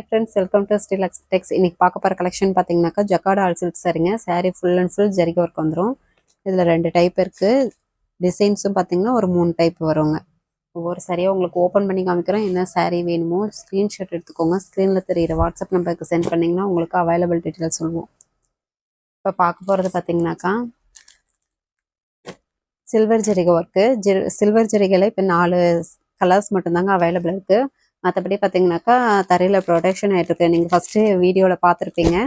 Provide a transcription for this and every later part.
Hi friends welcome to still tex இன்னைக்கு பார்க்க போகிற கலெக்ஷன் பார்த்தீங்கன்னாக்கா ஜக்கார்டு ஆல் சில்க் சரிங்க. சாரீ ஃபுல் அண்ட் ஃபுல் ஜரிக ஒர்க் வந்துடும் இதில் ரெண்டு டைப் இருக்குது டிசைன்ஸும் பார்த்தீங்கன்னா ஒரு மூணு டைப் வருங்க. ஒவ்வொரு சரியாக உங்களுக்கு ஓப்பன் பண்ணி காமிக்கிறோம். என்ன சாரீ வேணுமோ ஸ்க்ரீன்ஷாட் எடுத்துக்கோங்க. ஸ்க்ரீனில் தெரியிற வாட்ஸ்அப் நம்பருக்கு சென்ட் பண்ணிங்கன்னா உங்களுக்கு அவைலபிள் டீட்டெயில் சொல்லுவோம். இப்போ பார்க்க போகிறது பார்த்தீங்கன்னாக்கா சில்வர் ஜரிகை ஒர்க்கு ஜெ சில்வர் ஜரிகையில் இப்போ நாலு கலர்ஸ் மட்டும்தாங்க அவைலபிள் இருக்குது மற்றபடி பார்த்தீங்கன்னாக்கா தரையில் ப்ரொடக்ஷன் ஆகிட்டுருக்கு நீங்கள் ஃபஸ்ட்டு வீடியோவில் பார்த்துருப்பீங்க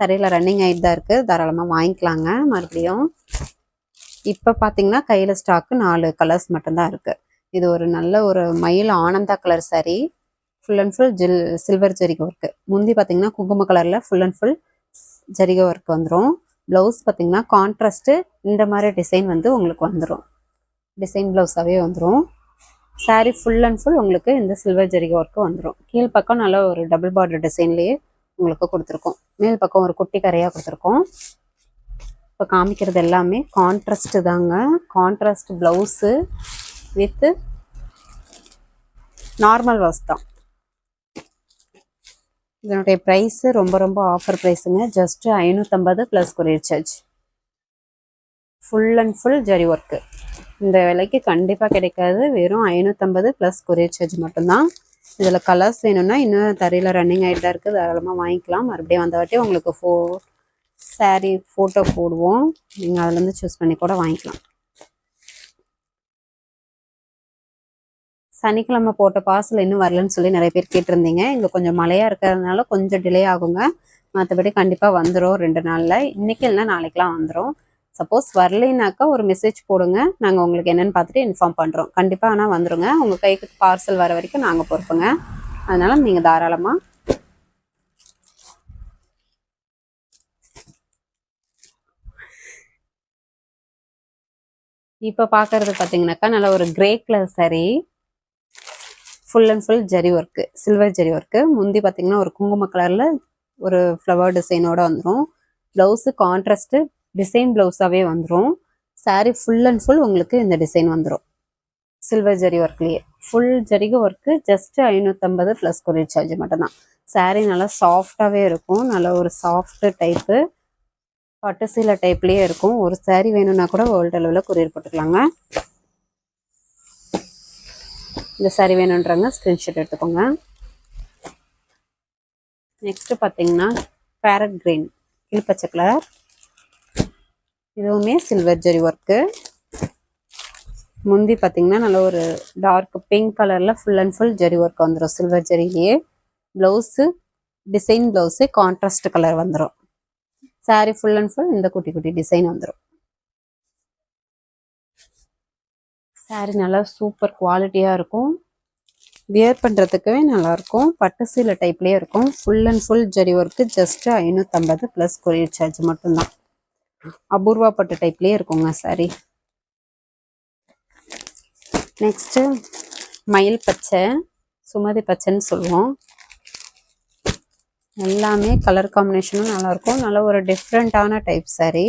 தரையில் ரன்னிங் ஆகிட்டு தான் இருக்குது தாராளமாக வாங்கிக்கலாங்க மறுபடியும். இப்போ பார்த்தீங்கன்னா கையில் ஸ்டாக்கு நாலு கலர்ஸ் மட்டும்தான் இருக்குது இது ஒரு நல்ல ஒரு மயில் Ananda colour saree. Full and full ஜில் சில்வர் ஜரிக ஒர்க்கு முந்தி பார்த்தீங்கன்னா குங்கும கலரில் ஃபுல் அண்ட் ஃபுல் ஜரிக ஒர்க் வந்துடும் ப்ளவுஸ் பார்த்தீங்கன்னா கான்ட்ராஸ்ட்டு இந்த மாதிரி டிசைன் வந்து உங்களுக்கு வந்துடும் டிசைன் ப்ளவுஸாகவே வந்துடும் சாரீ ஃபுல் அண்ட் ஃபுல் உங்களுக்கு இந்த சில்வர் ஜரிகை ஒர்க்கு வந்துடும் கீழ் பக்கம் நல்ல ஒரு டபுள் பார்டர் டிசைன்லேயே உங்களுக்கு கொடுத்துருக்கோம். மேல் பக்கம் ஒரு குட்டி கரையாக கொடுத்துருக்கோம். இப்போ காமிக்கிறது எல்லாமே கான்ட்ராஸ்ட் தாங்க. Contrast blouse with normal was தான். இதனுடைய ப்ரைஸு ரொம்ப ரொம்ப ஆஃபர் ப்ரைஸுங்க ஜஸ்ட்டு ஐநூற்றம்பது plus courier charge full and full zari work இந்த விலைக்கு கண்டிப்பாக கிடைக்காது. வெறும் ஐநூற்றம்பது ப்ளஸ் கொரியர் சார்ஜ் மட்டும்தான். இதில் கலர்ஸ் வேணும்னா இன்னும் தரையில் ரன்னிங் ஆகிட்டு தான் இருக்குது தாராளமாக வாங்கிக்கலாம். மறுபடியும் வந்த வாட்டி உங்களுக்கு ஃபோ சாரீ ஃபோட்டோ போடுவோம். நீங்கள் அதுலேருந்து சூஸ் பண்ணி கூட வாங்கிக்கலாம். சனிக்கிழமை போட்ட பார்சல் இன்னும் வரலன்னு சொல்லி நிறைய பேர் கேட்டிருந்தீங்க. இங்கே கொஞ்சம் மழையாக இருக்கிறதுனால கொஞ்சம் டிலே ஆகுங்க. மற்றபடி கண்டிப்பாக வந்துடும் ரெண்டு நாளில். இன்றைக்கி இல்லைனா நாளைக்கெலாம் வந்துடும் சப்போஸ் வரலைனாக்கா ஒரு மெசேஜ் போடுங்க. நாங்கள் உங்களுக்கு என்னென்னு பார்த்துட்டு இன்ஃபார்ம் பண்ணுறோம் கண்டிப்பாக ஆனால் வந்துடுங்க உங்கள் கைக்கு பார்சல் வர வரைக்கும் நாங்கள் பொறுப்புங்க. அதனால் நீங்கள் தாராளமாக இப்போ பார்க்கறது பார்த்தீங்கன்னாக்கா நல்ல ஒரு கிரே கலர் சரி full and full zari work silver zari work முந்தி பார்த்தீங்கன்னா ஒரு குங்கும கலரில் ஒரு ஃப்ளவர் டிசைனோட வந்துடும் ப்ளவுஸு கான்ட்ராஸ்ட்டு டிசைன் ப்ளவுஸாகவே வந்துடும் சாரீ ஃபுல் அண்ட் ஃபுல் உங்களுக்கு இந்த டிசைன் வந்துடும் சில்வர் ஜரி ஒர்க்லேயே ஃபுல் ஜரிக ஒர்க்கு ஜஸ்ட் ஐநூற்றம்பது ப்ளஸ் கொரியர் சார்ஜ் மட்டும்தான். சாரீ நல்லா சாஃப்டாகவே இருக்கும். நல்ல ஒரு சாஃப்ட் டைப்பு பட்டு சீலை டைப்லேயே இருக்கும். ஒரு சாரீ வேணும்னா கூட வேர்ல்டு அளவில் கொரியர் போட்டுக்கலாங்க. இந்த சாரீ வேணுன்றாங்க ஸ்க்ரீன்ஷாட் எடுத்துக்கோங்க. நெக்ஸ்ட்டு பார்த்தீங்கன்னா பேரட் கிரீன் கிளிப்பச்சை கலர் இதுவுமே சில்வர் ஜரி ஒர்க்கு முந்தி பார்த்தீங்கன்னா நல்ல ஒரு டார்க் பிங்க் கலரில் full and full zari work வந்துடும் silver ஜரிலேயே blouse design blouse contrast colour வந்துடும் சாரீ ஃபுல் அண்ட் ஃபுல் இந்த குட்டி குட்டி டிசைன் வந்துடும் சாரீ நல்லா சூப்பர் குவாலிட்டியாக இருக்கும். வியர் பண்ணுறதுக்கவே நல்லாயிருக்கும் பட்டு சீலை டைப்லேயே இருக்கும். Full and full zari work just ஐநூற்றம்பது ப்ளஸ் கொரியர் சார்ஜ் மட்டும்தான். அபூர்வா பட்டு டைப்லேயே இருக்குங்க சாரி நெக்ஸ்ட்டு மயில் பச்சை சுமதி பச்சைன்னு சொல்லுவோம். எல்லாமே கலர் காம்பினேஷனும் நல்லாயிருக்கும். நல்ல ஒரு டிஃப்ரெண்ட்டான டைப் சாரி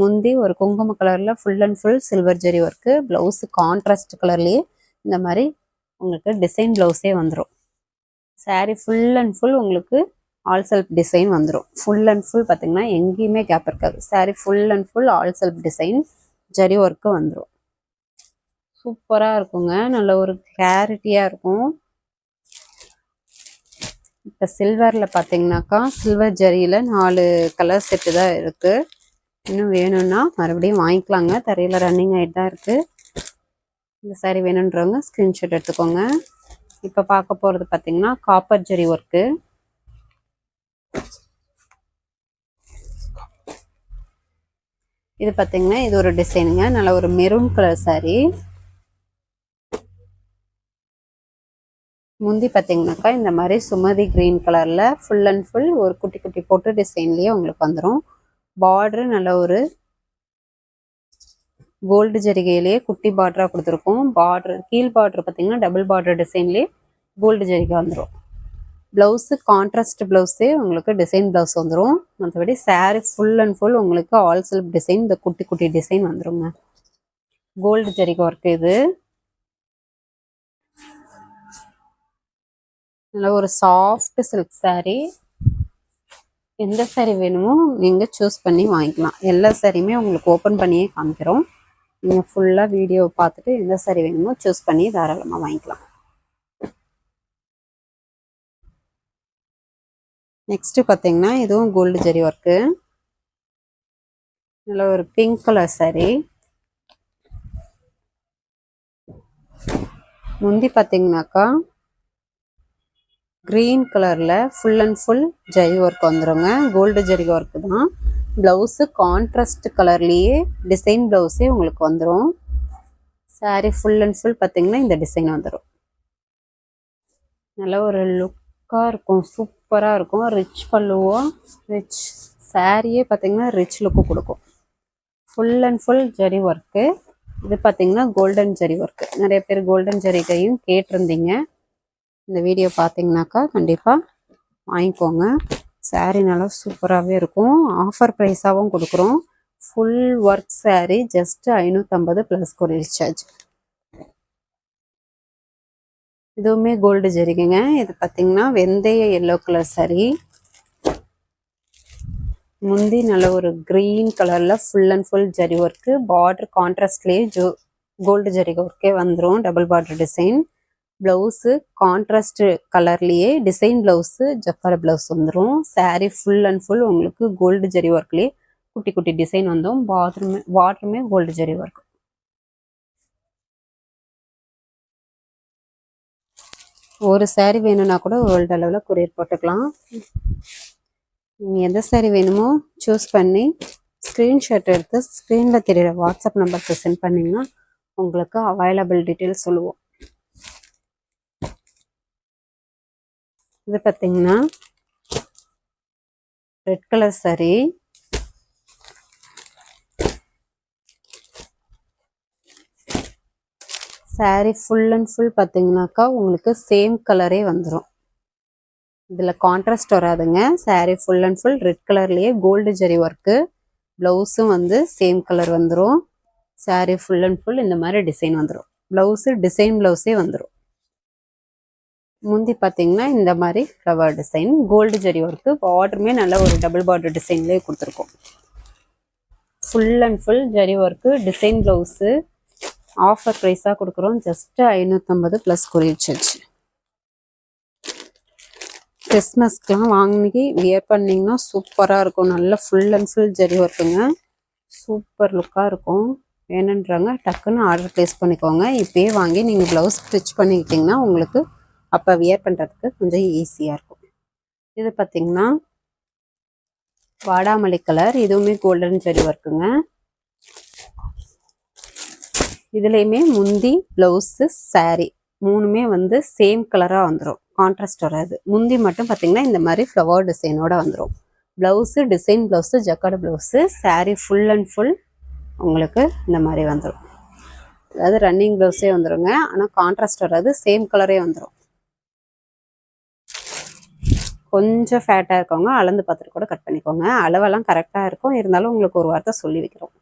முந்தி ஒரு குங்கும கலரில் full and full silver zari work blouse contrast கலர்லேயே இந்த மாதிரி உங்களுக்கு டிசைன் ப்ளவுஸே வந்துடும் saree ஃபுல் அண்ட் ஃபுல் உங்களுக்கு ஆல் செல்ஃப் டிசைன் வந்துடும் ஃபுல் அண்ட் ஃபுல் பார்த்தீங்கன்னா எங்கேயுமே கேப் இருக்காது. Saree full and full all self design zari work வந்துடும் சூப்பராக இருக்குங்க. நல்ல ஒரு கிளாரிட்டியாக இருக்கும். இப்போ சில்வரில் பார்த்தீங்கன்னாக்கா சில்வர் ஜரியில் நாலு கலர் செட்டு தான் இருக்குது இன்னும் வேணும்னா மறுபடியும் வாங்கிக்கலாங்க. தரையில் ரன்னிங் ஆகிட்டு தான் இருக்குது இந்த saree வேணுன்றவங்க ஸ்க்ரீன்ஷாட் எடுத்துக்கோங்க. இப்போ பார்க்க போகிறது பார்த்தீங்கன்னா காப்பர் ஜரி ஒர்க்கு இது பார்த்தீங்கன்னா இது ஒரு டிசைனுங்க. நல்ல ஒரு மெரூன் கலர் சாரி முந்தி பார்த்தீங்கன்னாக்கா இந்த மாதிரி சுமதி கிரீன் கலரில் ஃபுல் அண்ட் ஃபுல் ஒரு குட்டி குட்டி போட்டு டிசைன்லேயே உங்களுக்கு வந்துடும் பார்டரு நல்ல ஒரு கோல்டு ஜரிகையிலேயே குட்டி பார்டராக கொடுத்துருக்கோம். பார்டர் கீழ் பார்டர் பார்த்தீங்கன்னா டபுள் பார்டர் டிசைன்லேயே கோல்டு ஜரிகை வந்துடும் ப்ளவுஸு கான்ட்ராஸ்ட் ப்ளவுஸே உங்களுக்கு டிசைன் ப்ளவுஸ் வந்துடும் மற்றபடி சாரீ ஃபுல் அண்ட் ஃபுல் உங்களுக்கு ஆல் செல்ஃப் டிசைன் இந்த குட்டி குட்டி டிசைன் வந்துருங்க கோல்டு ஜரிகை ஒர்க் இது. நல்லா ஒரு சாஃப்ட் சில்க் சாரீ எந்த சாரீ வேணுமோ நீங்கள் சூஸ் பண்ணி வாங்கிக்கலாம். எல்லா சாரியுமே உங்களுக்கு ஓப்பன் பண்ணியே காமிக்கிறோம். நீங்கள் ஃபுல்லாக வீடியோ பார்த்துட்டு எந்த சாரீ வேணுமோ சூஸ் பண்ணி தாராளமாக வாங்கிக்கலாம். நெக்ஸ்ட்டு பார்த்தீங்கன்னா இதுவும் கோல்டு ஜெரி ஒர்க்கு நல்ல ஒரு பிங்க் கலர் saree. முந்தி பார்த்தீங்கன்னாக்கா க்ரீன் கலரில் full and full zari work வந்துருங்க. கோல்டு ஜரி ஒர்க்கு தான். ப்ளவுஸு கான்ட்ராஸ்ட் கலர்லேயே டிசைன் ப்ளவுஸே உங்களுக்கு வந்துடும் சாரீ ஃபுல் அண்ட் ஃபுல் பார்த்தீங்கன்னா இந்த டிசைன் வந்துடும் நல்ல ஒரு லுக் லுக்காக இருக்கும் சூப்பராக இருக்கும். ரிச் பல்லுவோ ரிச் சாரியே பார்த்தீங்கன்னா ரிச் லுக்கு கொடுக்கும். Full and full zari work இது பார்த்தீங்கன்னா கோல்டன் ஜரி ஒர்க்கு நிறைய பேர் கோல்டன் ஜரிகையும் கேட்டிருந்தீங்க. இந்த வீடியோ பார்த்தீங்கன்னாக்கா கண்டிப்பாக வாங்கிக்கோங்க. சாரீ நல்லா சூப்பராகவே இருக்கும். ஆஃபர் ப்ரைஸாகவும் கொடுக்குறோம். ஃபுல் ஒர்க் சாரீ ஜஸ்ட் ஐநூற்றம்பது ப்ளஸ் கொரியர் சார்ஜ் இதுவுமே கோல்டு ஜரிகைங்க. இது பார்த்தீங்கன்னா வெந்தய எல்லோ கலர் சரி முந்தி நல்ல ஒரு க்ரீன் கலரில் full and full zari work border கான்ட்ராஸ்ட்லேயே ஜோ கோல்டு ஜரிகை ஒர்க்கே வந்துடும் double border design blouse contrast கலர்லேயே டிசைன் ப்ளவுஸு ஜஃபர் ப்ளவுஸ் வந்துடும் சாரீ ஃபுல் அண்ட் ஃபுல் உங்களுக்கு கோல்டு ஜரி ஒர்க்லேயே குட்டி குட்டி டிசைன் வந்துடும் பாத்ரூமே வாட்டருமே கோல்டு ஜரி ஒர்க் ஒரு saree வேணும்னா கூட வேர்ல்டு அளவில் கொரியர் போட்டுக்கலாம். நீங்கள் எந்த saree வேணுமோ சூஸ் பண்ணி ஸ்க்ரீன்ஷாட் எடுத்து ஸ்க்ரீனில் தெரியுற வாட்ஸ்அப் நம்பருக்கு சென்ட் பண்ணிங்கன்னா உங்களுக்கு அவைலபிள் டீட்டெயில்ஸ் சொல்லுவோம். இது பார்த்தீங்கன்னா red colour saree saree full and full பார்த்தீங்கன்னாக்கா உங்களுக்கு சேம் கலரே வந்துடும் இதில் கான்ட்ராஸ்ட் வராதுங்க. Saree full and full red கலர்லேயே கோல்டு ஜரி ஒர்க்கு ப்ளவுஸும் வந்து சேம் கலர் வந்துடும் saree ஃபுல் அண்ட் ஃபுல் இந்த மாதிரி டிசைன் வந்துடும் ப்ளவுஸு டிசைன் ப்ளவுஸே வந்துடும் முந்தி பார்த்தீங்கன்னா இந்த மாதிரி flower design gold zari work பார்டருமே நல்ல ஒரு டபுள் பார்டர் டிசைன்லேயே கொடுத்துருக்கோம். Full and full zari work design blouse offer ப்ரைஸாக கொடுக்குறோம். ஜஸ்ட் ஐநூற்றம்பது ப்ளஸ் கொரியர் சார்ஜ் கிறிஸ்மஸ்க்கெலாம் வாங்கி வியர் பண்ணிங்கன்னா சூப்பராக இருக்கும். நல்ல ஃபுல் அண்ட் ஃபுல் ஜரி ஒர்க்குங்க சூப்பர் லுக்காக இருக்கும். வேணுன்றாங்க டக்குன்னு ஆர்டர் ப்ளேஸ் பண்ணிக்கோங்க. இப்போயே வாங்கி நீங்கள் ப்ளவுஸ் ஸ்டிச் பண்ணிக்கிட்டிங்கன்னா உங்களுக்கு அப்போ வியர் பண்ணுறதுக்கு கொஞ்சம் ஈஸியாக இருக்கும். இது பார்த்திங்கன்னா வாடாமல்லி கலர் இதுவுமே கோல்டன் ஜரி ஒர்க்குங்க இதுலேயுமே முந்தி ப்ளவுஸு saree மூணுமே வந்து சேம் கலராக வந்துடும் கான்ட்ராஸ்ட் வராது. முந்தி மட்டும் பார்த்தீங்கன்னா இந்த மாதிரி ஃப்ளவர் டிசைனோட வந்துடும் blouse design blouse jacquard blouse saree full and full உங்களுக்கு இந்த மாதிரி வந்துடும் அதாவது ரன்னிங் ப்ளவுஸே வந்துடுங்க ஆனால் கான்ட்ராஸ்ட் வராது சேம் கலரே வந்துடும் கொஞ்சம் ஃபேட்டாக இருக்கவங்க அளந்து பார்த்துட்டு கூட கட் பண்ணிக்கோங்க. அளவெல்லாம் கரெக்டாக இருக்கும். இருந்தாலும் உங்களுக்கு ஒரு வார்த்தை சொல்லி வைக்கிறோம்.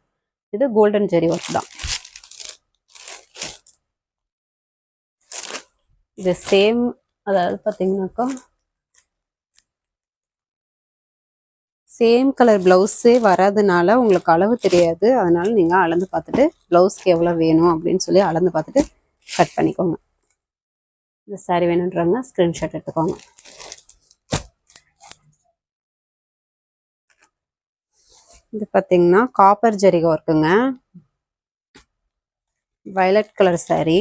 இது கோல்டன் ஜெரி ஒர்க் தான். இது சேம் அதாவது பார்த்தீங்கன்னாக்கா சேம் கலர் ப்ளவுஸே வராதனால உங்களுக்கு அளவு தெரியாது. அதனால நீங்கள் அளந்து பார்த்துட்டு ப்ளவுஸ்க்கு எவ்வளோ வேணும் அப்படின்னு சொல்லி அளந்து பார்த்துட்டு கட் பண்ணிக்கோங்க. இந்த saree வேணுன்றவங்க ஸ்க்ரீன்ஷாட் எடுத்துக்கோங்க. இது பார்த்தீங்கன்னா காப்பர் ஜரிகை ஒர்க்குங்க வயலட் கலர் சாரீ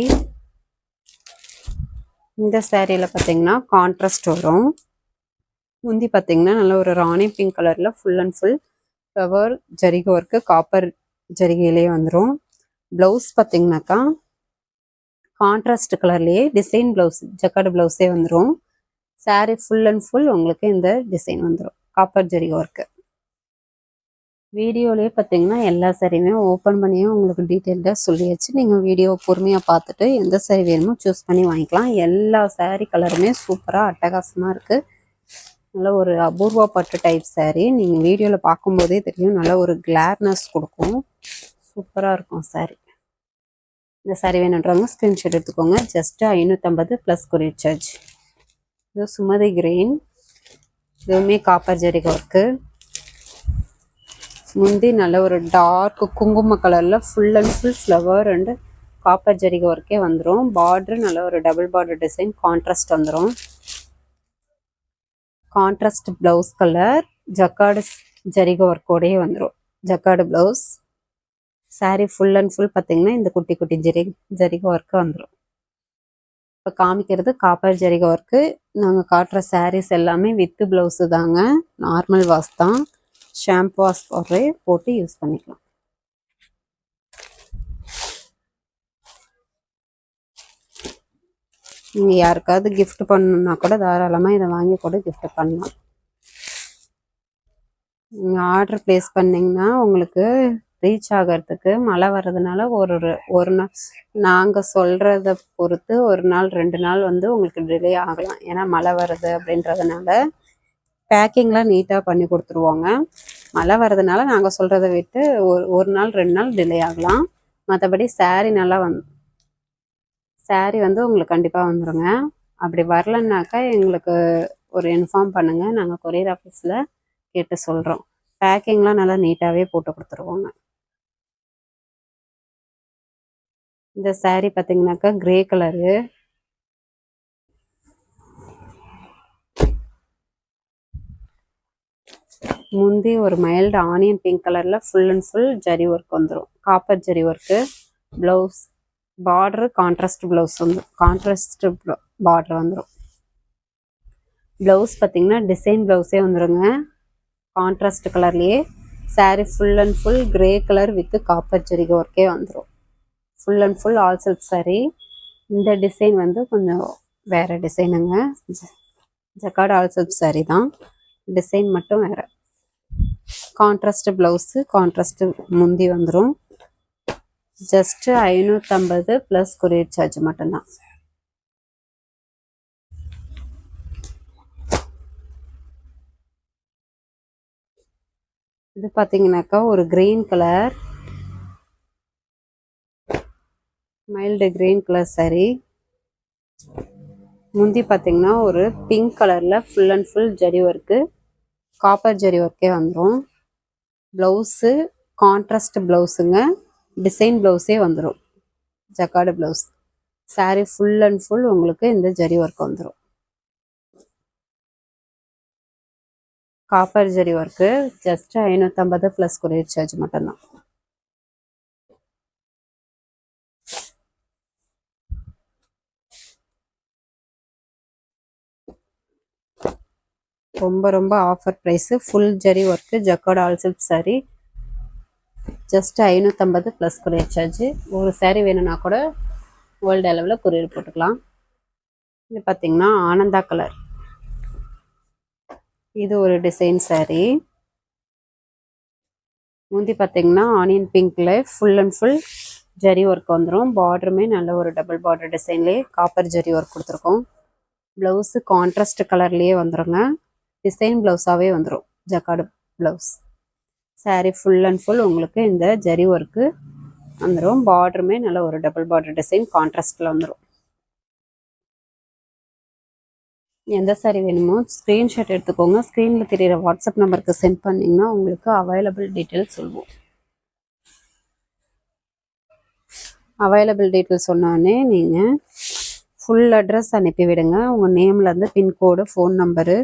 இந்த சேரீயில் பார்த்தீங்கன்னா கான்ட்ராஸ்ட் வரும். முந்தி பார்த்தீங்கன்னா நல்ல ஒரு ராணி பிங்க் கலரில் ஃபுல் அண்ட் ஃபுல் ஃப்ளவர் ஜரிகை ஒர்க்கு காப்பர் ஜரிகையிலே வந்துடும் ப்ளவுஸ் பார்த்தீங்கன்னாக்கா கான்ட்ராஸ்ட் கலர்லேயே டிசைன் ப்ளவுஸ் ஜக்காடு ப்ளவுஸே வந்துடும் சாரீ ஃபுல் அண்ட் ஃபுல் உங்களுக்கு இந்த டிசைன் வந்துடும் காப்பர் ஜரிகை ஒர்க்கு வீடியோலேயே பார்த்தீங்கன்னா எல்லா சாரியுமே ஓப்பன் பண்ணியும் உங்களுக்கு டீட்டெயில்டாக சொல்லியாச்சு. நீங்கள் வீடியோ பொறுமையாக பார்த்துட்டு எந்த சாரி வேணுமோ சூஸ் பண்ணி வாங்கிக்கலாம். எல்லா சாரீ கலருமே சூப்பராக அட்டகாசமாக இருக்குது நல்ல ஒரு அபூர்வ பட்டு டைப் சாரீ நீங்கள் வீடியோவில் பார்க்கும்போதே தெரியும். நல்ல ஒரு கிளார்னஸ் கொடுக்கும். சூப்பராக இருக்கும் சாரீ இந்த சாரீ வேணுன்றவங்க ஸ்க்ரீன்ஷாட் எடுத்துக்கோங்க. ஜஸ்ட்டு ஐநூற்றம்பது ப்ளஸ் கொரியர் சார்ஜ் இது சுமதி கிரீன் இதுவுமே காப்பர் ஜெரிகை ஒர்க்கு முந்தி நல்ல ஒரு டார்க் குங்கும கலரில் full and full flower and copper ஜரிகை ஒர்க்கே வந்துடும் பார்டர் நல்ல ஒரு டபுள் பார்டர் டிசைன் கான்ட்ராஸ்ட் வந்துடும் கான்ட்ராஸ்ட் ப்ளவுஸ் கலர் ஜக்காடு ஜரிகை ஒர்க்கோடையே வந்துடும் jacquard blouse sari full and full பார்த்தீங்கன்னா இந்த குட்டி குட்டி ஜெரி ஜரிகை ஒர்க்கு வந்துடும் இப்போ காமிக்கிறது காப்பர் ஜரிகை ஒர்க்கு நாங்கள் காட்டுற சாரீஸ் எல்லாமே வித்து ப்ளவுஸு தாங்க. நார்மல் வாஷ் தான். ஷாம்பு வாஷ் பவுடரே போட்டு யூஸ் பண்ணிக்கலாம். நீங்கள் யாருக்காவது கிஃப்ட் பண்ணணுன்னா கூட தாராளமாக இதை வாங்கி கூட கிஃப்ட் பண்ணலாம். நீங்கள் ஆர்டர் ப்ளேஸ் பண்ணிங்கன்னா உங்களுக்கு ரீச் ஆகிறதுக்கு மழை வர்றதுனால ஒரு ஒரு- ஒரு நாள் நாங்கள் சொல்கிறத பொறுத்து ஒரு நாள் ரெண்டு நாள் வந்து உங்களுக்கு டிலே ஆகலாம். ஏன்னா மழை வருது அப்படின்றதுனால பேக்கிங்லாம் நீட்டாக பண்ணி கொடுத்துருவோங்க. மழை வர்றதுனால நாங்கள் சொல்கிறத விட்டு ஒரு ஒரு நாள் ரெண்டு நாள் டிலே ஆகலாம். மற்றபடி saree நல்லா வந் saree வந்து உங்களுக்கு கண்டிப்பாக வந்துடுங்க அப்படி வரலன்னாக்கா எங்களுக்கு ஒரு இன்ஃபார்ம் பண்ணுங்கள் நாங்கள் கொரியர் ஆஃபீஸில் கேட்டு சொல்கிறோம் பேக்கிங்லாம் நல்லா நீட்டாகவே போட்டு கொடுத்துருவோங்க. இந்த சாரீ பார்த்தீங்கன்னாக்கா கிரே கலரு முந்தி ஒரு மைல்டு ஆனியன் பிங்க் கலரில் full and full zari work வந்துடும் copper zari work blouse border contrast blouse வந்து கான்ட்ராஸ்ட் பார்டர் வந்துடும் ப்ளவுஸ் பார்த்தீங்கன்னா டிசைன் ப்ளவுஸே வந்துடுங்க கான்ட்ராஸ்ட் கலர்லேயே saree full and full grey colour with copper ஜரிகை ஒர்க்கே வந்துடும் full and full all silk saree. இந்த டிசைன் வந்து கொஞ்சம் வேறு டிசைனுங்க ஜக்கார்டு ஆல் சில்க் saree தான். டிசைன் மட்டும் வேறு. கான்ட்ராஸ்ட் ப்ளவுஸு கான்ட்ராஸ்ட் முந்தி வந்துடும் ஜஸ்ட்டு ஐநூற்றம்பது ப்ளஸ் கொரியர் சார்ஜ் மட்டும்தான். இது பார்த்தீங்கன்னாக்கா ஒரு green colour mild green colour sari முந்தி பார்த்தீங்கன்னா ஒரு பிங்க் கலரில் full and full zari work copper zari ஒர்க்கே வந்துடும் ப்ளவுஸு கான்ட்ராஸ்ட் ப்ளவுஸுங்க டிசைன் ப்ளவுஸே வந்துடும் jacquard blouse sari full and full உங்களுக்கு இந்த ஜரி ஒர்க் வந்துடும் காப்பர் ஜரி ஒர்க்கு ஜஸ்ட் ஐநூற்றம்பது ப்ளஸ் கொரியர் சார்ஜ் மட்டும்தான். ரொம்ப ரொம்ப offer price full zari work jacquard all silk just ஐநூற்றம்பது ப்ளஸ் கொரியர் சார்ஜு ஒரு சாரீ வேணும்னா கூட வேர்ல்டு அளவில் கொரியர் போட்டுக்கலாம். இது பார்த்திங்கன்னா ஆனந்தா கலர் இது ஒரு டிசைன் சாரீ முந்தி பார்த்தீங்கன்னா onion பிங்க்ல full and full zari work வந்துடும் பார்டருமே நல்ல ஒரு டபுள் பார்டர் டிசைன்லேயே காப்பர் ஜரி ஒர்க் கொடுத்துருக்கோம். ப்ளவுஸு கான்ட்ராஸ்ட் கலர்லேயே வந்துருங்க. டிசைன் ப்ளவுஸாகவே வந்துடும் jacquard blouse. Sari full and full உங்களுக்கு இந்த ஜரி ஒர்க்கு வந்துடும் பார்டருமே நல்ல ஒரு டபுள் பார்டர் டிசைன் கான்ட்ராஸ்டில் வந்துடும் எந்த சாரீ வேணுமோ ஸ்க்ரீன்ஷாட் எடுத்துக்கோங்க. ஸ்க்ரீனில் தெரியிற வாட்ஸ்அப் நம்பருக்கு சென்ட் பண்ணிங்கன்னா உங்களுக்கு அவைலபிள் டீட்டெயில்ஸ் சொல்லுவோம் அவைலபிள் டீட்டெயில்ஸ் சொன்னோடனே நீங்கள் ஃபுல் அட்ரஸ் அனுப்பி விடுங்க உங்கள் நேம்லேருந்து பின்கோடு ஃபோன் நம்பரு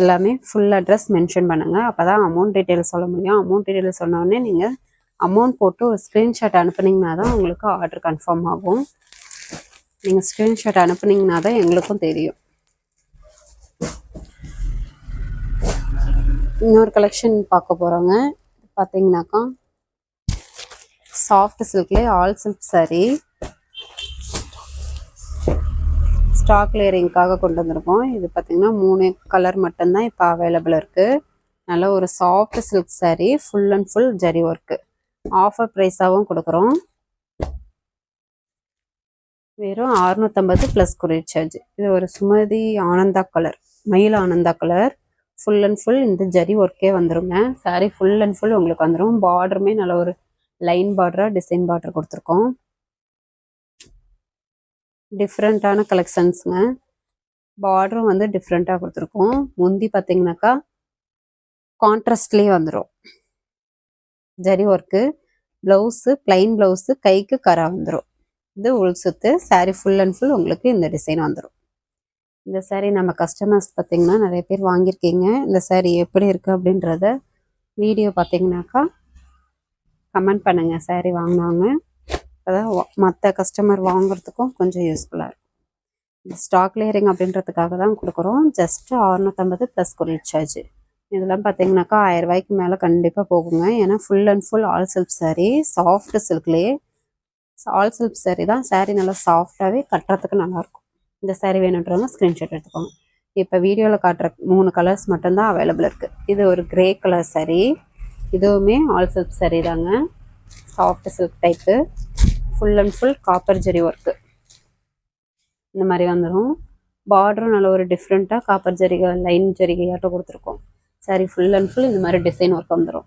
எல்லாமே ஃபுல் அட்ரஸ் மென்ஷன் பண்ணுங்கள் அப்போ தான் அமௌண்ட் டீட்டெயில் சொல்ல முடியும். அமௌண்ட் டீட்டெயில் சொன்னோடனே நீங்கள் அமௌண்ட் போட்டு ஒரு ஸ்க்ரீன்ஷாட் அனுப்புனீங்கன்னா தான் உங்களுக்கு ஆர்டர் கன்ஃபார்ம் ஆகும். நீங்கள் ஸ்க்ரீன்ஷாட் அனுப்புனீங்கன்னா தான் எங்களுக்கும் தெரியும். இன்னொரு கலெக்ஷன் பார்க்க போகிறோங்க பார்த்தீங்கன்னாக்கா சாஃப்ட் சில்க்லேயே ஆல் சில்க் சாரீ ஸ்டாக் லேயரிங்காக கொண்டு வந்திருக்கோம். இது பார்த்தீங்கன்னா மூணு கலர் மட்டும்தான் இப்போ அவைலபிள் இருக்குது நல்ல ஒரு soft silk sari full and full zari work offer ப்ரைஸாகவும் கொடுக்குறோம். வெறும் அறுநூத்தம்பது ப்ளஸ் கொரியர் சார்ஜ் இது ஒரு சுமதி ஆனந்தா கலர் மயில் Ananda colour full and full இந்த ஜரி ஒர்க்கே வந்துருங்க. சாரீ ஃபுல் அண்ட் ஃபுல் உங்களுக்கு வந்துடும் பார்டருமே நல்ல ஒரு லைன் பார்டராக டிசைன் பார்டர் கொடுத்துருக்கோம். டிஃப்ரெண்ட்டான கலெக்ஷன்ஸுங்க பார்டரும் வந்து டிஃப்ரெண்ட்டாக கொடுத்துருக்கோம். முந்தி பார்த்தீங்கன்னாக்கா கான்ட்ராஸ்ட்லேயே வந்துடும் zari work blouse plain blouse கைக்கு கரா வந்துடும் இது உள் சுத்து சாரீ ஃபுல் அண்ட் ஃபுல் உங்களுக்கு இந்த டிசைன் வந்துடும் இந்த சாரீ நம்ம கஸ்டமர்ஸ் பார்த்தீங்கன்னா நிறைய பேர் வாங்கியிருக்கீங்க. இந்த சாரீ எப்படி இருக்குது அப்படின்றத வீடியோ பார்த்தீங்கன்னாக்கா கமெண்ட் பண்ணுங்கள் சாரீ வாங்கினவங்க. அதான் மற்ற கஸ்டமர் வாங்குறதுக்கும் கொஞ்சம் யூஸ்ஃபுல்லாக இருக்கும். ஸ்டாக் கிளியரிங் அப்படின்றதுக்காக தான் கொடுக்குறோம். ஜஸ்ட்டு அறுநூத்தம்பது ப்ளஸ் கொரியர் சார்ஜ் இதெல்லாம் பார்த்தீங்கன்னாக்கா ஆயிரம் ரூபாய்க்கு மேலே கண்டிப்பாக போகுங்க. ஏன்னா full and full all silk sari soft சில்க்லேயே all silk sari தான் சாரீ நல்லா சாஃப்டாகவே கட்டுறதுக்கு நல்லாயிருக்கும். இந்த சாரீ வேணுன்றவங்க ஸ்க்ரீன்ஷாட் எடுத்துக்கோங்க. இப்போ வீடியோவில் காட்டுற மூணு கலர்ஸ் மட்டும்தான் அவைலபிள் இருக்குது இது ஒரு கிரே கலர் சாரீ இதுவுமே ஆல் சில்க் சாரீ தாங்க. Soft silk type full and full copper zari work இந்த மாதிரி வந்துடும் பார்டரும் நல்ல ஒரு டிஃப்ரெண்ட்டாக காப்பர் ஜரிகை லைன் ஜரிகையாட்டம் கொடுத்துருக்கோம்? சாரி ஃபுல் அண்ட் ஃபுல் இந்த மாதிரி டிசைன் ஒர்க் வந்துடும்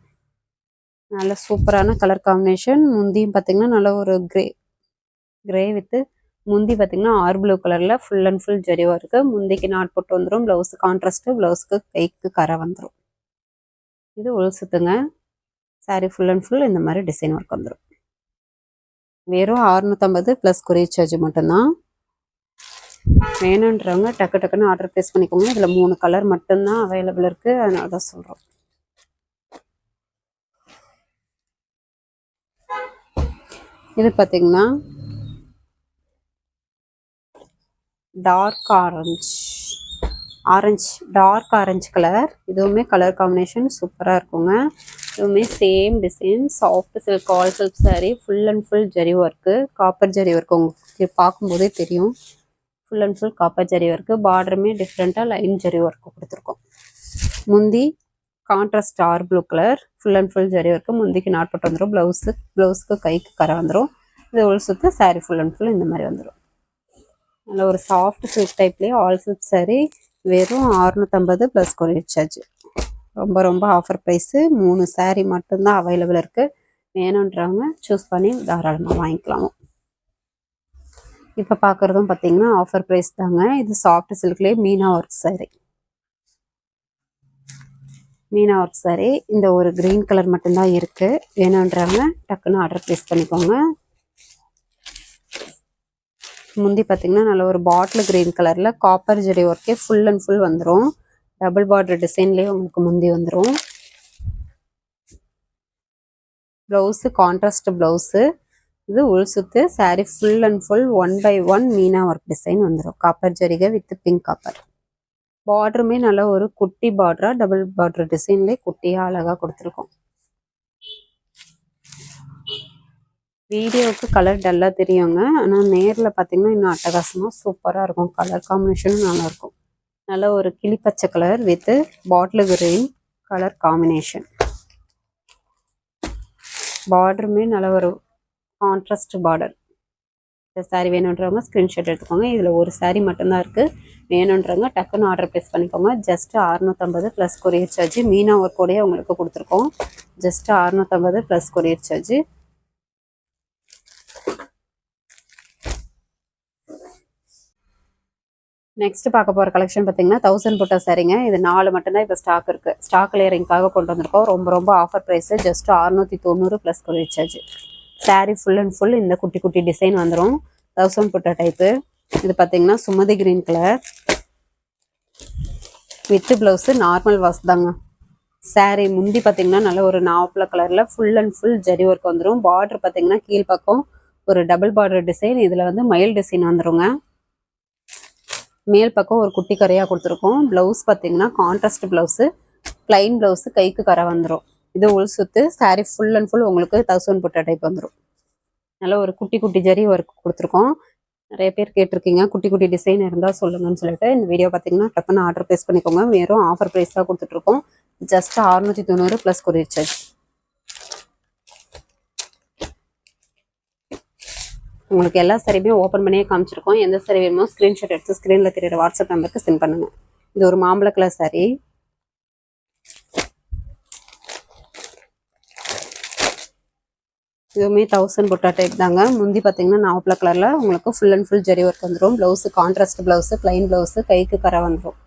நல்ல சூப்பரான கலர் காம்பினேஷன் முந்தியும் பார்த்தீங்கன்னா நல்ல ஒரு கிரே கிரே வித்து முந்தி பார்த்தீங்கன்னா ஆர் ப்ளூ கலரில் full and full zari work முந்திக்கு knot போட்டு வந்துடும் ப்ளவுஸு கான்ட்ராஸ்ட்டு ப்ளவுஸ்க்கு கைக்கு கரை வந்துடும் இது உள் சுத்துங்க. Saree ஃபுல் அண்ட் ஃபுல் இந்த மாதிரி டிசைன் ஒர்க் வந்துடும் வெறும் அறுநூற்றம்பது ப்ளஸ் கொரியர் சார்ஜ் மட்டும்தான். வேணுன்றவங்க டக்கு டக்குன்னு ஆர்டர் ப்ளேஸ் பண்ணிக்கோங்க. இதில் மூணு கலர் மட்டும்தான் அவைலபிள் இருக்குது அதனால தான் சொல்கிறோம் இது பார்த்தீங்கன்னா dark orange orange dark orange colour இதுவுமே கலர் காம்பினேஷன் சூப்பராக இருக்குங்க. இதுவுமே same design soft silk all silk saree full and full zari work copper zari work உங்களுக்கு பார்க்கும்போதே தெரியும். Full and full copper zari work பார்டருமே டிஃப்ரெண்ட்டாக லைன் ஜரி ஒர்க்கு கொடுத்துருக்கோம். முந்தி contrast R blue colour full and full zari work முந்திக்கு நாட்பட்டு வந்துடும் blouse ப்ளவுஸுக்கு கைக்கு கரை வந்துடும் இது உள் சுத்து ஃபுல் அண்ட் ஃபுல் இந்த மாதிரி வந்துடும் நல்ல ஒரு சாஃப்ட் சில்க் டைப்லேயே ஆல் சில்க் சாரீ வெறும் அறுநூத்தம்பது ப்ளஸ் கொரியர் சார்ஜ் ரொம்ப ரொம்ப ஆஃபர் ப்ரைஸு மூணு சேரீ மட்டும்தான் அவைலபிள் இருக்குது வேணுன்றவங்க சூஸ் பண்ணி தாராளமாக வாங்கிக்கலாம். இப்போ பார்க்குறதும் பார்த்தீங்கன்னா ஆஃபர் ப்ரைஸ் தாங்க. இது சாஃப்ட் சில்க்லேயே மீனா ஒர்க் சாரீ மீனா ஒர்க் சாரீ இந்த ஒரு க்ரீன் கலர் மட்டும்தான் இருக்குது வேணுன்றவங்க டக்குன்னு ஆர்டர் ப்ளேஸ் பண்ணிக்கோங்க. முந்தி பார்த்தீங்கன்னா நல்ல ஒரு பாட்டில் கிரீன் கலரில் காப்பர் ஜெடி ஒர்க்கே ஃபுல் அண்ட் ஃபுல் வந்துடும் டபுள் பார்டர் டிசைன்லேயே உங்களுக்கு முந்தி வந்துடும் ப்ளவுஸு கான்ட்ராஸ்ட் ப்ளவுஸு. இது உள் சுத்து saree full and full one by one meena work design வந்துடும் காப்பர் ஜரிகை வித் பிங்க் காப்பர் பார்டருமே நல்ல ஒரு குட்டி பார்டரா டபுள் பார்டர் டிசைன்லேயே குட்டியாக அழகாக கொடுத்துருக்கோம். வீடியோவுக்கு கலர் டல்லாக தெரியுங்க. ஆனால் நேரில் பார்த்தீங்கன்னா இன்னும் அட்டகாசமாக சூப்பராக இருக்கும். கலர் காம்பினேஷனும் நல்லாயிருக்கும் நல்ல ஒரு கிளிப்பச்சை colour with bottle green colour combination பார்டருமே நல்ல ஒரு கான்ட்ராஸ்ட் பார்டர் இந்த சாரீ வேணுன்றவங்க ஸ்க்ரீன்ஷாட் எடுத்துக்கோங்க. இதில் ஒரு சாரீ மட்டும்தான் இருக்குது வேணுன்றவங்க டக்குன்னு ஆர்டர் ப்ளேஸ் பண்ணிக்கோங்க. ஜஸ்ட் அறுநூத்தம்பது ப்ளஸ் கொரியர் சார்ஜ் மீனா ஒர்க்கோடையே உங்களுக்கு கொடுத்துருக்கோம். ஜஸ்ட்டு அறுநூத்தம்பது ப்ளஸ் கொரியர் சார்ஜ் நெக்ஸ்ட் பார்க்க போகிற கலெக்ஷன் பார்த்தீங்கன்னா தௌசண்ட் புட்டா சரிங்க. இது நாலு மட்டும்தான் இப்போ ஸ்டாக் இருக்குது ஸ்டாக் லேயரிங்காக கொண்டு வந்திருக்கோம். ரொம்ப ரொம்ப ஆஃபர் ப்ரைஸு ஜஸ்ட் அறுநூற்றி தொண்ணூறு plus courier charge sari full and full இந்த குட்டி குட்டி டிசைன் வந்துடும் தௌசண்ட் புட்டா டைப்பு இது பார்த்தீங்கன்னா Sumathi green colour with blouse normal wash தாங்க. சாரீ முந்தி பார்த்தீங்கன்னா நல்ல ஒரு நாவப்பழ கலரில் full and full zari work வந்துடும் பார்டர் பார்த்தீங்கன்னா கீழ்ப்பக்கம் ஒரு டபுள் பார்டர் டிசைன் இதில் வந்து மயில் டிசைன் வந்துருங்க. மேல் பக்கம் ஒரு குட்டி கரையாக கொடுத்துருக்கோம். ப்ளவுஸ் பார்த்தீங்கன்னா கான்ட்ராஸ்ட் ப்ளவுஸு ப்ளைன் ப்ளவுஸு கைக்கு கரை வந்துடும் இது உள் சுத்து சாரீ ஃபுல் அண்ட் ஃபுல் உங்களுக்கு தௌசண்ட் புட்டா டைப் வந்துடும் நல்ல ஒரு குட்டி குட்டி ஜரி ஒர்க் கொடுத்துருக்கோம். நிறைய பேர் கேட்டிருக்கீங்க. குட்டி குட்டி டிசைன் இருந்தால் சொல்லுங்கன்னு சொல்லிட்டு. இந்த வீடியோ பார்த்தீங்கன்னா டக்குன்னு ஆர்டர் ப்ளேஸ் பண்ணிக்கோங்க. வெறும் ஆஃபர் ப்ரைஸ் தான் கொடுத்துட்ருக்கோம் ஜஸ்ட் அறுநூற்றி தொண்ணூறு ப்ளஸ் கொரியர் உங்களுக்கு எல்லா சரியுமே ஓப்பன் பண்ணியே காமிச்சிருக்கோம். எந்த சரி வேணுமோ ஸ்க்ரீன்ஷாட் எடுத்து ஸ்க்ரீனில் தெரியுற வாட்ஸ்அப் நம்பருக்கு சென்ட் பண்ணுங்கள் இது ஒரு மாம்பழ கலர் சாரி இதுவுமே தௌசண்ட் புட்டா டைப் தாங்க. முந்தி பார்த்தீங்கன்னா நாவப்பழ கலரில் உங்களுக்கு full and full zari work வந்துடும் blouse contrast blouse plain blouse கைக்கு கரை வந்துடும்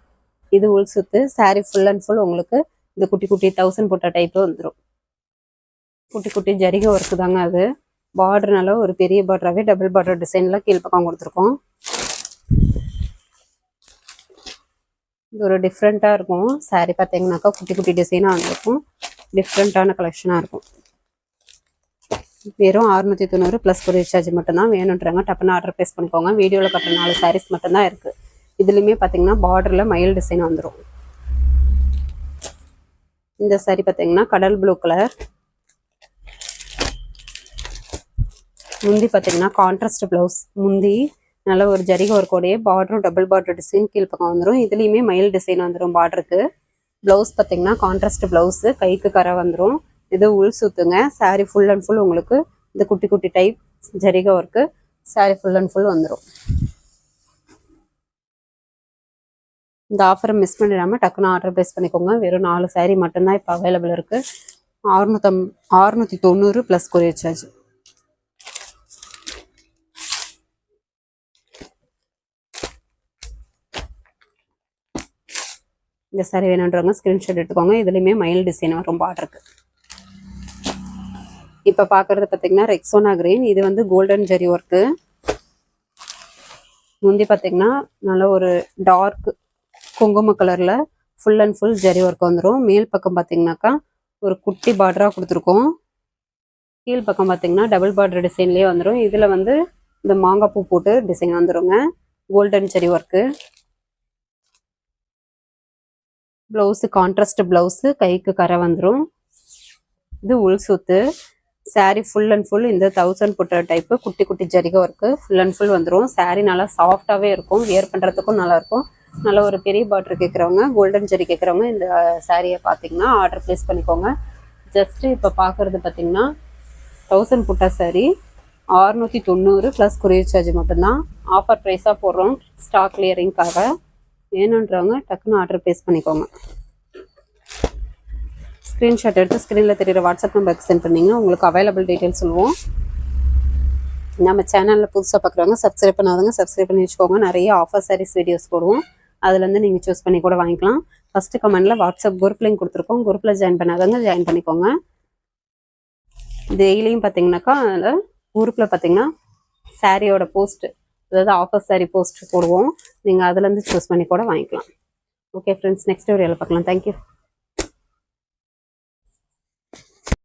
இது உள் சுத்து saree ஃபுல் அண்ட் ஃபுல் உங்களுக்கு இந்த குட்டி குட்டி தௌசண்ட் புட்டா டைப்பு வந்துடும் குட்டி குட்டி ஜரிகை ஒர்க்கு தாங்க அது. பார்டர்னால ஒரு பெரிய பார்டராகவே டபுள் பார்டர் டிசைனில் கீழ்ப்பக்கம் கொடுத்துருக்கோம். இது ஒரு டிஃப்ரெண்ட்டாக இருக்கும். Saree பார்த்தீங்கன்னாக்கா குட்டி குட்டி டிசைனாக வந்திருக்கும். டிஃப்ரெண்ட்டான கலெக்ஷனாக இருக்கும். வெறும் அறுநூத்தி தொண்ணூறு ப்ளஸ் ஒரு ரீசார்ஜ் மட்டும்தான் வேணுன்றாங்க டப்புன்னு ஆர்டர் ப்ளேஸ் பண்ணிக்கோங்க. வீடியோவில் கட்டுற நாலு சாரீஸ் மட்டும்தான் இருக்குது இதுலேயுமே பார்த்தீங்கன்னா பார்டரில் மயில் டிசைன் வந்துடும் இந்த saree பார்த்தீங்கன்னா கடல் ப்ளூ கலர் முந்தி பார்த்தீங்கன்னா கான்ட்ராஸ்ட் ப்ளவுஸ் முந்தி நல்ல ஒரு ஜரிக ஒர்க்கோடைய பார்டரும் டபுள் பார்டர் டிசைன் கீழ்ப்பக்கம் வந்துடும் இதுலேயுமே மயில் டிசைன் வந்துடும் பார்டருக்கு ப்ளவுஸ் பார்த்தீங்கன்னா கான்ட்ராஸ்ட் ப்ளவுஸு கைக்கு கரை வந்துடும் இது உள் சுற்றுங்க சாரீ ஃபுல் அண்ட் ஃபுல் உங்களுக்கு இந்த குட்டி குட்டி type ஜரிக work sari full and full வந்துடும் இந்த ஆஃபரை மிஸ் பண்ணிடாமல் டக்குன்னு ஆர்டர் ப்ளேஸ் பண்ணிக்கோங்க. வெறும் நாலு சாரீ மட்டும்தான் இப்போ அவைலபிள் இருக்குது அறுநூத்தம் ஆறுநூற்றி தொண்ணூறு ப்ளஸ் கொரியர் சார்ஜ் இந்த சாரி வேணுன்றவங்க ஸ்க்ரீன்ஷாட் எடுத்துக்கோங்க. இதுலேயுமே மயில் டிசைன் வரும் பார்டருக்கு இப்போ பார்க்குறது பார்த்தீங்கன்னா ரெக்ஸோனா கிரீன் இது வந்து கோல்டன் ஜெரி ஒர்க்கு முந்தி பார்த்தீங்கன்னா நல்ல ஒரு டார்க் குங்கும கலரில் full and full zari work வந்துடும் மேல் பக்கம் பார்த்தீங்கன்னாக்கா ஒரு குட்டி பார்டராக கொடுத்துருக்கோம். கீழ் பக்கம் பார்த்தீங்கன்னா டபுள் பார்டர் டிசைன்லேயே வந்துடும் இதில் வந்து இந்த மாங்காய் பூ போட்டு டிசைன் வந்துருங்க. கோல்டன் ஜெரி ஒர்க்கு ப்ளவுஸு கான்ட்ராஸ்ட் ப்ளவுஸு கைக்கு கரை வந்துடும் இது உள் சுத்து சாரீ ஃபுல் அண்ட் ஃபுல் இந்த தௌசண்ட் புட்ட டைப்பு குட்டி குட்டி ஜரிகை ஒர்க்கு ஃபுல் அண்ட் ஃபுல் வந்துடும் சாரீ நல்லா சாஃப்டாகவே இருக்கும் வியர் பண்ணுறதுக்கும் நல்லாயிருக்கும் நல்ல ஒரு பெரிய பார்டர் கேட்குறவங்க கோல்டன் ஜரி கேட்குறவங்க இந்த சாரியை பார்த்தீங்கன்னா ஆர்டர் ப்ளேஸ் பண்ணிக்கோங்க. ஜஸ்ட்டு இப்போ பார்க்குறது பார்த்தீங்கன்னா தௌசண்ட் புட்டா சாரீ ஆறுநூற்றி தொண்ணூறு ப்ளஸ் குரியர் சார்ஜ் மட்டும்தான். ஆஃபர் ப்ரைஸாக போடுறோம் ஸ்டாக் கிளியரிங்காக வேணுன்றவங்க டக்குன்னு ஆர்டர் ப்ளேஸ் பண்ணிக்கோங்க. ஸ்க்ரீன்ஷாட் எடுத்து ஸ்க்ரீனில் தெரிகிற வாட்ஸ்அப் நம்பருக்கு சென்ட் பண்ணிங்கன்னா உங்களுக்கு அவைலபிள் டீட்டெயில் சொல்லுவோம். நம்ம சேனலில் புதுசாக பார்க்குறவங்க சப்ஸ்கிரைப் பண்ணாதவங்க சப்ஸ்கிரைப் பண்ணி வச்சுக்கோங்க. நிறைய ஆஃபர் சாரீஸ் வீடியோஸ் போடுவோம். அதுலேருந்து நீங்கள் சூஸ் பண்ணி கூட வாங்கிக்கலாம். ஃபஸ்ட்டு கமெண்டில் வாட்ஸ்அப் குரூப் லிங்க் கொடுத்துருக்கோம். குரூப்பில் ஜாயின் பண்ணாதவங்க ஜாயின் பண்ணிக்கோங்க. டெய்லியும் பார்த்தீங்கன்னாக்கா அதில் குரூப்பில் பார்த்தீங்கன்னா சாரியோட போஸ்ட்டு அதாவது ஆஃபர் சாரி போஸ்ட் போடுவோம். நீங்கள் அதுலேருந்து சூஸ் பண்ணி கூட வாங்கிக்கலாம். ஓகே ஃப்ரெண்ட்ஸ் நெக்ஸ்ட் வீடியோவில் பார்க்கலாம். தேங்க்யூ